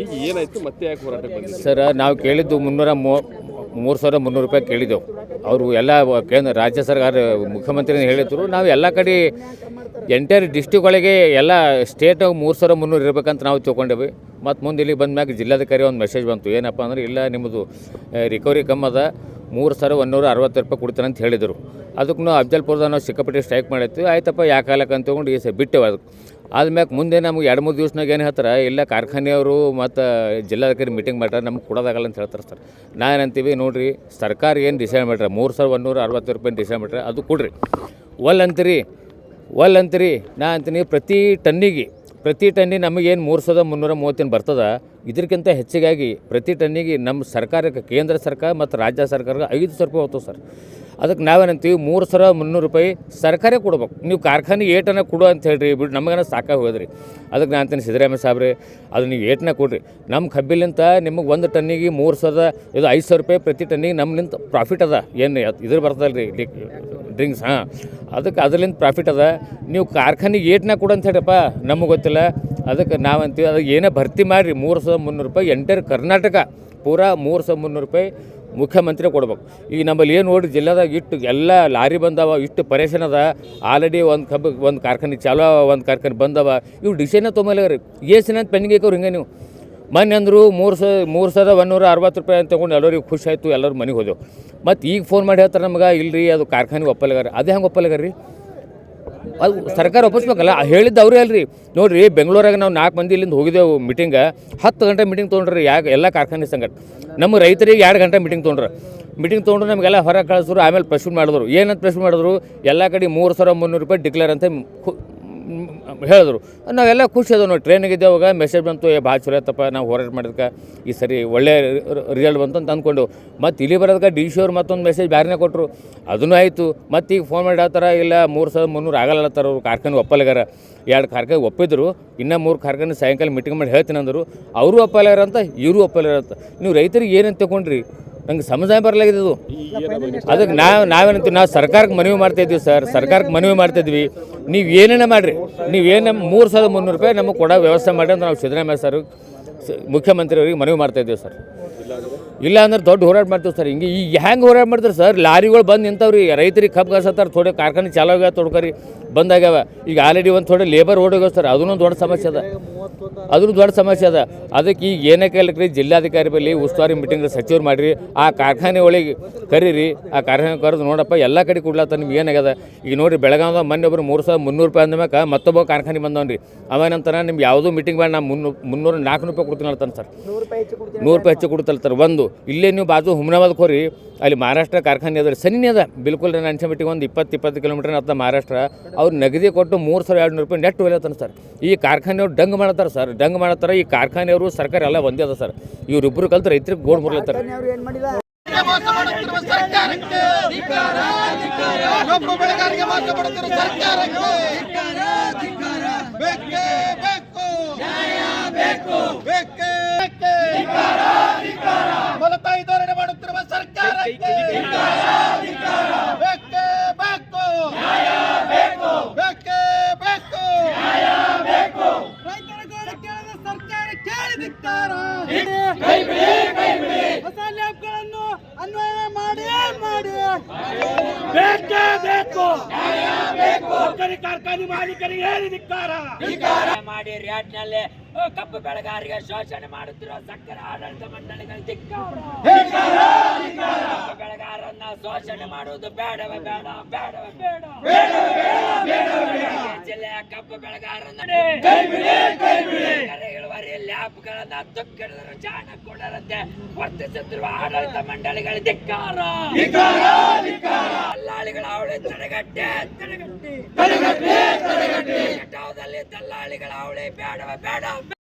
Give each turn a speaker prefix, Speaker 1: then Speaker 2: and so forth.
Speaker 1: ಈಗ ಏನಾಯ್ತು? ಮತ್ತೆ ಯಾಕೆ ಹೋರಾಟ
Speaker 2: ಸರ್, ನಾವು ಕೇಳಿದ್ದು ಮುನ್ನೂರ ಮೂರು ಸಾವಿರ ಮುನ್ನೂರು ರೂಪಾಯಿ ಕೇಳಿದ್ದೆವು. ಅವರು ಎಲ್ಲ ಕೇಂದ್ರ, ರಾಜ್ಯ ಸರ್ಕಾರ, ಮುಖ್ಯಮಂತ್ರಿನ ಹೇಳಿದ್ರು. ನಾವು ಎಲ್ಲ ಕಡೆ ಎಂಟೈರ್ ಡಿಸ್ಟಿಕ್ ಒಳಗೆ ಎಲ್ಲ ಸ್ಟೇಟ್ ಮೂರು ಸಾವಿರ ಮುನ್ನೂರು ಇರಬೇಕಂತ ನಾವು ತಿಳ್ಕೊಂಡೇವಿ. ಮತ್ತು ಮುಂದೆ ಇಲ್ಲಿ ಬಂದ ಮ್ಯಾಗ ಜಿಲ್ಲಾಧಿಕಾರಿ ಒಂದು ಮೆಸೇಜ್ ಬಂತು. ಏನಪ್ಪ ಅಂದ್ರೆ, ಇಲ್ಲ ನಿಮ್ಮದು ರಿಕವರಿ ಕಮ್ ಅದ. ಮೂರು ಸಾವಿರ ಒಂದೂರ ಅರವತ್ತು ರೂಪಾಯಿ ಕೊಡ್ತೀನಿ ಅಂತ ಹೇಳಿದರು. ಅದಕ್ಕೆ ನಾವು ಅಫ್ಜಲ್ಪುರದ ನಾವು ಸಿಕ್ಕಾಪಟ್ಟೆ ಸ್ಟ್ರೈಕ್ ಮಾಡಿತ್ತು ಆಯ್ತಪ್ಪ ಯಾಕೆ ಅಂತ ತೊಗೊಂಡು ಈ ಸ ಬಿಟ್ಟೆವು ಅದಕ್ಕೆ ಆದ್ಮ್ಯಾಗ ಮುಂದೆ ನಮ್ಗೆ ಎರಡು ಮೂರು ದಿವ್ಸನಾಗ ಏನು ಹೇಳ್ತಾರೆ, ಇಲ್ಲ ಕಾರ್ಖಾನೆಯವರು ಮತ್ತು ಜಿಲ್ಲಾಧಿಕಾರಿ ಮೀಟಿಂಗ್ ಮಾಡ್ತಾರೆ, ನಮ್ಗೆ ಕೊಡೋದಾಗಲ್ಲ ಅಂತ ಹೇಳ್ತಾರೆ ಸರ್ ನಾವೇನಂತೀವಿ ನೋಡಿರಿ ಸರ್ಕಾರ ಏನು ಡಿಸೈಡ್ ಮಾಡ್ರೆ, ಮೂರು ಸಾವಿರದ ಒಂದೂರ ಅರವತ್ತು ರೂಪಾಯಿ ಡಿಸೈಡ್ ಮಾಡ್ರೆ, ಅದು ಕೊಡ್ರಿ. ಒಲ್ ಅಂತೀರಿ ಒಲ್ ಅಂತೀರಿ, ನಾ ಅಂತೀನಿ ಪ್ರತಿ ಟನ್ನಿಗೆ ಪ್ರತಿ ಟನ್ನಿಗೆ ನಮಗೇನು ಮೂರು ಸಾವಿರದ ಮುನ್ನೂರ ಮೂವತ್ತೇನು ಬರ್ತದ ಇದಕ್ಕಿಂತ ಹೆಚ್ಚಿಗಾಗಿ ಪ್ರತಿ ಟನ್ನಿಗೆ ನಮ್ಮ ಸರ್ಕಾರಕ್ಕೆ ಕೇಂದ್ರ ಸರ್ಕಾರ ಮತ್ತು ರಾಜ್ಯ ಸರ್ಕಾರಕ್ಕೆ ಐದು ಸಾವಿರ ರೂಪಾಯಿ ಹೋಗ್ತದೆ ಸರ್ ಅದಕ್ಕೆ ನಾವೇನಂತೀವಿ, ಮೂರು ಸಾವಿರ ಮುನ್ನೂರು ರೂಪಾಯಿ ಸರ್ಕಾರೇ ಕೊಡ್ಬೇಕು. ನೀವು ಕಾರ್ಖಾನೆ ಏಟನ್ನ ಕೊಡು ಅಂತ ಹೇಳ್ರಿ ಬಿಟ್ಟು ನಮಗನ ಸಾಕಾಗಿ ಹೋದ್ರಿ ಅದಕ್ಕೆ ನಾನು ಅಂತೀನಿ ಸಿದ್ದರಾಮಯ್ಯ ಸಾಬ್ರಿ, ಅದು ನೀವು ಏಟನ್ನ ಕೊಡ್ರಿ. ನಮ್ಮ ಕಬ್ಬಿಲಿಂತ ನಿಮಗೆ ಒಂದು ಟನ್ನಿಗೆ ಮೂರು ಸಾವಿರದ ಇದು ಐದು ಸಾವಿರ ರೂಪಾಯಿ ಪ್ರತಿ ಟನ್ನಿಗೆ ನಮ್ಮಿಂದ ಪ್ರಾಫಿಟ್ ಅದ. ಏನು ಇದ್ರ ಬರ್ತದಲ್ಲ ರೀ ಡ್ರಿಂಕ್ಸ್ ಹಾಂ. ಅದಕ್ಕೆ ಅದರಿಂದ ಪ್ರಾಫಿಟ್ ಅದ. ನೀವು ಕಾರ್ಖಾನೆಗೆ ಏಟನ್ನ ಕೊಡು ಅಂತ ಹೇಳಪ್ಪ ನಮಗೆ ಗೊತ್ತಿಲ್ಲ. ಅದಕ್ಕೆ ನಾವಂತೀವಿ, ಅದಕ್ಕೆ ಏನೇ ಭರ್ತಿ ಮಾಡಿರಿ, ಮೂರು ಸಾವಿರದ ಮುನ್ನೂರು ರೂಪಾಯಿ, ಎಂಟೈರ್ ಕರ್ನಾಟಕ, ಪೂರಾ ಮೂರು ಸಾವಿರದ ಮುನ್ನೂರು ರೂಪಾಯಿ. ಮುಖ್ಯಮಂತ್ರಿ ಕೊಡ್ಬೇಕು. ಈಗ ನಮ್ಮಲ್ಲಿ ಏನು ನೋಡಿರಿ, ಜಿಲ್ಲೆದಾಗ ಇಟ್ಟು ಎಲ್ಲ ಲಾರಿ ಬಂದವ ಇಷ್ಟು ಪರೇಷನ್ ಅದ. ಆಲ್ರೆಡಿ ಒಂದು ಕಬ್ಬು ಒಂದು ಕಾರ್ಖಾನೆ ಚಾಲೋ ಒಂದು ಕಾರ್ಖಾನೆ ಬಂದವ. ಇವು ಡಿಸೈನ ತೊಗೊಂಬಲ್ಲ ರೀ. ಏಸಿನ ಪೆಂಡಿಂಗ್ ಇಕ್ಕವ್ರು ಹಿಂಗೆ ನೀವು. ಮೊನ್ನೆ ಅಂದರು ಮೂರು ಸ, ಮೂರು ಸಾವಿರದ ಒಂದೂರ ಅರವತ್ತು ರೂಪಾಯಿ ಅಂತ ತೊಗೊಂಡು ಎಲ್ಲರಿಗೂ ಖುಷಿ ಆಯಿತು, ಎಲ್ಲರೂ ಮನೆಗೆ ಹೋದೆವು. ಮತ್ತು ಈಗ ಫೋನ್ ಮಾಡಿ ಹೇಳ್ತಾರೆ ನಮ್ಗೆ, ಇಲ್ರಿ ಅದು ಕಾರ್ಖಾನೆ ಒಪ್ಪಲ್ಗಾರ. ಅದೇ ಹೆಂಗೆ ಒಪ್ಪಲ್ಗಾರ? ರೀ ಅದು ಸರ್ಕಾರ ಒಪ್ಪಿಸ್ಬೇಕಲ್ಲ ಹೇಳಿದ್ದು ಅವ್ರೇ ಅಲ್ರಿ. ನೋಡ್ರಿ, ಬೆಂಗಳೂರಾಗ ನಾವು ನಾಲ್ಕು ಮಂದಿ ಇಲ್ಲಿಂದ ಹೋಗಿದ್ದೆವು ಮೀಟಿಂಗ ಹತ್ತು ಗಂಟೆ ಮೀಟಿಂಗ್ ತೊಗೊಂಡ್ರಿ ಯಾಕೆ ಎಲ್ಲ ಕಾರ್ಖಾನೆ ಸಂಘಟ ನಮ್ಮ ರೈತರಿಗೆ ಎರಡು ಗಂಟೆ ಮೀಟಿಂಗ್ ತೊಗೊಂಡ್ರೆ. ಮೀಟಿಂಗ್ ತೊಗೊಂಡ್ರು ನಮಗೆಲ್ಲ ಹೊರಗೆ ಕಳಿಸಿದ್ರು ಆಮೇಲೆ ಪ್ರಶ್ನೆ ಮಾಡಿದ್ರು. ಏನಂತ ಪ್ರಶ್ನೆ ಮಾಡಿದ್ರು? ಎಲ್ಲ ಕಡೆ ಮೂರು ಸಾವಿರ ಮುನ್ನೂರು ರೂಪಾಯಿ ಡಿಕ್ಲೇರ್ ಅಂತ ಹೇಳಿದ್ರು. ನಾವೆಲ್ಲ ಖುಷಿ ಅದ ನೋಡಿ ಟ್ರೈನಿಗೆ ಇದ್ದೇವಾಗ ಮೆಸೇಜ್ ಬಂತು, ಏ, ಭಾಳ ಚಲೋ ಆಯ್ತಪ್ಪ, ನಾವು ಹೋರಾಟ ಮಾಡಿದ್ಕೆ, ಈ ಸರಿ ಒಳ್ಳೆ ರಿಸಲ್ಟ್ ಬಂತು ಅಂತ ಅಂದ್ಕೊಂಡು. ಮತ್ತು ಇಲ್ಲಿ ಬರೋದಕ್ಕೆ ಡಿ ಸಿ ಅವ್ರು ಮತ್ತೊಂದು ಮೆಸೇಜ್ ಬೇರೆನೇ ಕೊಟ್ಟರು ಅದನ್ನು ಆಯಿತು. ಮತ್ತು ಈಗ ಫೋನ್ ಮಾಡಿ ಹೇಳ್ತಾರ ಇಲ್ಲ, ಮೂರು ಸಾವಿರದ ಮುನ್ನೂರು ಆಗಲ್ಲತ್ತಾರ ಅವ್ರು ಕಾರ್ಖಾನೆ ಒಪ್ಪಲ್ಗಾರ ಎರಡು ಕಾರ್ಖಾನೆ ಒಪ್ಪಿದ್ರು. ಇನ್ನೂ ಮೂರು ಕಾರ್ಖಾನೆ ಸಾಯಂಕಾಲ ಮೀಟಿಂಗ್ ಮಾಡಿ ಹೇಳ್ತೀನಿ ಅಂದರು. ಅವರು ಒಪ್ಪಲ್ಗಾರ ಅಂತ, ಇವರು ಒಪ್ಪಲ್ಗಾರ ಅಂತ. ನೀವು ರೈತರಿಗೆ ಏನಂತ ತಗೊಂಡ್ರಿ? ನಂಗೆ ಸಮುದಾಯ ಬರಲಾಗಿದೆ ಇದು. ಅದಕ್ಕೆ ನಾವು ನಾವೇನಂತೀವಿ, ನಾವು ಸರ್ಕಾರಕ್ಕೆ ಮನವಿ ಮಾಡ್ತಾ ಇದ್ವಿ ಸರ್. ಸರ್ಕಾರಕ್ಕೆ ಮನವಿ ಮಾಡ್ತಾ ಇದ್ವಿ. ನೀವು ಏನೇನ ಮಾಡಿರಿ? ನೀವು ಏನು ಮೂರು ಸಾವಿರದ ಮುನ್ನೂರು ರೂಪಾಯಿ ನಮಗೆ ಕೊಡೋ ವ್ಯವಸ್ಥೆ ಮಾಡಿ ಅಂತ ನಾವು ಸಿದ್ದರಾಮಯ್ಯ ಸರ್ ಮುಖ್ಯಮಂತ್ರಿಯವರಿಗೆ ಮನವಿ ಮಾಡ್ತಾ ಇದ್ದೀವಿ ಸರ್. ಇಲ್ಲ ಅಂದ್ರೆ ದೊಡ್ಡ ಹೋರಾಟ ಮಾಡ್ತೀವಿ ಸರ್. ಹಿಂಗೆ ಈಗ ಹೆಂಗೆ ಹೋರಾಟ ಮಾಡ್ತಾರೆ ಸರ್? ಲಾರಿಗಳು ಬಂದು ನಿಂತವ್ರಿ. ರೈತರಿಗೆ ಕಬ್ಬು ಕಳ್ಸತ್ತಾರೆ ಥೋಡೆ ಕಾರ್ಖಾನೆ ಚಾಲೋ ಆಗ್ಯಾವ, ತೊಡ್ಕರಿ ಬಂದಾಗ್ಯಾವ ಈಗ ಆಲ್ರೆಡಿ ಒಂದು ಥೋಡೆ ಲೇಬರ್ ಓಡೋಗ್ಯಾವ ಸರ್. ಅದನ್ನೊಂದು ದೊಡ್ಡ ಸಮಸ್ಯೆ ಅದ. ಅದನ್ನು ದೊಡ್ಡ ಸಮಸ್ಯೆ ಅದ. ಅದಕ್ಕೆ ಈಗ ಏನಕ್ಕೆ ರೀ ಜಿಲ್ಲಾಧಿಕಾರಿ ಬಳಿ ಉಸ್ತುವಾರಿ ಮೀಟಿಂಗ್ ಸಚಿವರು ಮಾಡಿರಿ ಆ ಕಾರ್ಖಾನೆ ಒಳಗೆ ಕರೀರಿ ಆ ಕಾರ್ಖಾನೆ ಕರೆದು ನೋಡಪ್ಪ ಎಲ್ಲ ಕಡೆ ಕೊಡ್ಲತ್ತ ನಿಮ್ಗೆ ಏನಾಗ್ಯದ? ಈಗ ನೋಡಿರಿ ಬೆಳಗಾವ್ದಾಗ ಮೊನ್ನೆ ಒಬ್ಬರು ಮೂರು ಸಾವಿರ ಮುನ್ನೂರು ರೂಪಾಯಿ ಅಂದಮೇಲೆ ಮತ್ತೊಬ್ಬ ಕಾರ್ಖಾನೆ ಬಂದವನ್ರಿ. ಅವನಂತರ ನಿಮ್ಗೆ ಯಾವುದೂ ಮೀಟಿಂಗ್ ಬೇಡ ನಾ ಮುನ್ನೂರು ಮುನ್ನೂರು ನಾಲ್ಕು ರೂಪಾಯಿ ಕೊಡ್ತೀನಿ ಅಂತಾನೆ ಸರ್ ನೂರು ರೂಪಾಯಿ ಹೆಚ್ಚು ಸರ್ ಒಂದು ಇಲ್ಲೇ ನೀವು ಬಾಜು ಹುಮ್ನಾಬಾದ್ಗೆ ಹೋರಿ ಅಲ್ಲಿ ಮಹಾರಾಷ್ಟ್ರ ಕಾರ್ಖಾನೆ ಅದ ಸನಿನೇ ಅದ. ಬಿಲ್ಕುಲ್ ನನ್ನ ಅನ್ಸಮಟ್ಟಿಗೆ ಒಂದು ಇಪ್ಪತ್ತು ಇಪ್ಪತ್ತು ಕಿಲೋಮೀಟರ್ ಅಂತ ಮಹಾರಾಷ್ಟ್ರ. ಅವ್ರು ನಗದಿ ಕೊಟ್ಟು ಮೂರು ಸಾವಿರ ಎರಡು ನೂರು ರೂಪಾಯಿ ನೆಟ್ ಹೊಲಿಯತ್ತಾನೆ ಸರ್ ಈ ಕಾರ್ಖಾನೆಯವ್ರು ಡಂಗ್ ಮಾಡತ್ತಾರೆ ಸರ್ ಡಂಗ್ ಮಾಡತ್ತಾರ ಈ ಕಾರ್ಖಾನೆಯವರು ಸರ್ಕಾರ ಎಲ್ಲ ಒಂದೇ ಅದ ಸರ್ ಇವರಿಬ್ಬರು ಕಲ್ತು ರೈತರಿಗೆ ಗೋಡ್ ಮುರ್ಲತ್ತಾರ
Speaker 3: ಕಬ್ಬು ಬೆಳೆಗಾರರಿಗೆ ಮೋಸ ಮಾಡುತ್ತಿರುವ ಸರ್ಕಾರಕ್ಕೆ ಬೇಕೇ ಬೇಕು ಬೇಕೇ ಮಲತಾಯಿ ಧೋರಣೆ ಮಾಡುತ್ತಿರುವ ಸರ್ಕಾರಕ್ಕೆ ಬೇಕೇ ಬೇಕು ಬೇಕೇ ಬೇಕು ರೈತರ ಗೋಳು ಕೇಳದ ಸರ್ಕಾರ ಕೇಳಿದಿಕ್ತಾರ ಹೊಸ ಲ್ಯಾಬ್ಗಳನ್ನು ಅನ್ವಯ ಮಾಡಿ ಮಾಡಿ ಬೇಕೇ ಬೇಕು. ಸರ್ಕಾರಿ ಕಾರ್ಖಾನೆ ಮಾಲೀಕರಿಗೆ ಹೇಳಿದಿಕ್ಕಾರ
Speaker 4: ಮಾಡಿ ರ್ಯಾಟ್ನಲ್ಲಿ ಕಬ್ಬು ಬೆಳೆಗಾರರಿಗೆ ಶೋಷಣೆ ಮಾಡುತ್ತಿರುವ ಸಕ್ಕರೆ ಆಡಳಿತ ಮಂಡಳಿಗಳು ಧಿಕ್ಕಾರ. ಕಬ್ಬು ಬೆಳಗಾರನ್ನ ಶೋಷಣೆ ಮಾಡುವುದು ಬೇಡವೇ ಬೇಡ ಬೇಡವೇ ಬೇಡ. ಜಿಲ್ಲೆಯ ಕಬ್ಬು ಬೆಳೆಗಾರರನ್ನ ಸಕ್ಕರೆ ಇಳುವರಿ ಲ್ಯಾಬ್ಗಳನ್ನ ತುಕ್ಕಿಡಿದರು ಜಾಣ ಕೊಡರಂತೆ ವರ್ತಿಸುತ್ತಿರುವ ಆಡಳಿತ ಮಂಡಳಿಗಳ ಧಿಕ್ಕಾರ. தடகட்டு தடகட்டு தடகட்டு தடகட்டு கட்டாவதல்லி தள்ளாளிகள் அவளை பேடவ பேடம்.